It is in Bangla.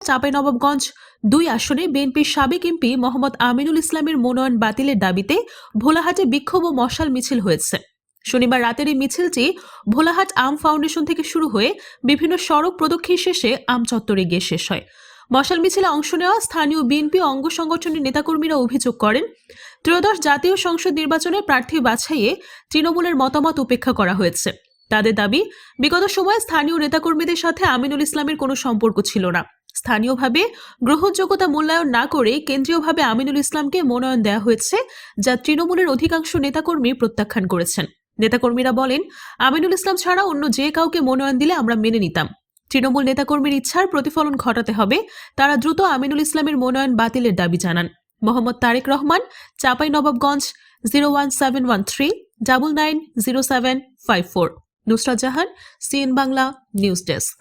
চাঁপাইনবাবগঞ্জ দুই আসনে বিএনপির সাবেক এমপি মোহাম্মদ আমিনুল ইসলামের মনোনয়ন বাতিলের দাবিতে ভোলাহাটে বিক্ষোভ ও মশাল মিছিল হয়েছে। শনিবার রাতের এই মিছিলটি ভোলাহাট আম ফাউন্ডেশন থেকে শুরু হয়ে বিভিন্ন সড়ক প্রদক্ষিণ শেষে আম চত্বরে গিয়ে শেষ হয়। মশাল মিছিলে অংশ নেওয়া স্থানীয় বিএনপি অঙ্গ সংগঠনের নেতাকর্মীরা অভিযোগ করেন, ত্রয়োদশ জাতীয় সংসদ নির্বাচনে প্রার্থী বাছাইয়ে তৃণমূলের মতামত উপেক্ষা করা হয়েছে। তাদের দাবি, বিগত সময়ে স্থানীয় নেতাকর্মীদের সাথে আমিনুল ইসলামের কোনো সম্পর্ক ছিল না। স্থানীয়ভাবে গ্রহণযোগ্যতা মূল্যায়ন না করে কেন্দ্রীয়ভাবে আমিনুল ইসলামকে মনোনয়ন দেওয়া হয়েছে, যা তৃণমূলের অধিকাংশ নেতাকর্মী প্রত্যাখ্যান করেছেন। নেতাকর্মীরা বলেন, আমিনুল ইসলাম ছাড়া অন্য যে কাউকে মনোনয়ন দিলে আমরা মেনে নিতাম। তৃণমূল নেতাকর্মীর ইচ্ছার প্রতিফলন ঘটাতে হবে। তারা দ্রুত আমিনুল ইসলামের মনোনয়ন বাতিলের দাবি জানান। Mohammad Tarek Rahman Chapai Nawabganj zero one seven one three, double nine zero seven five four. Nusrat Jahan, CN Bangla news desk.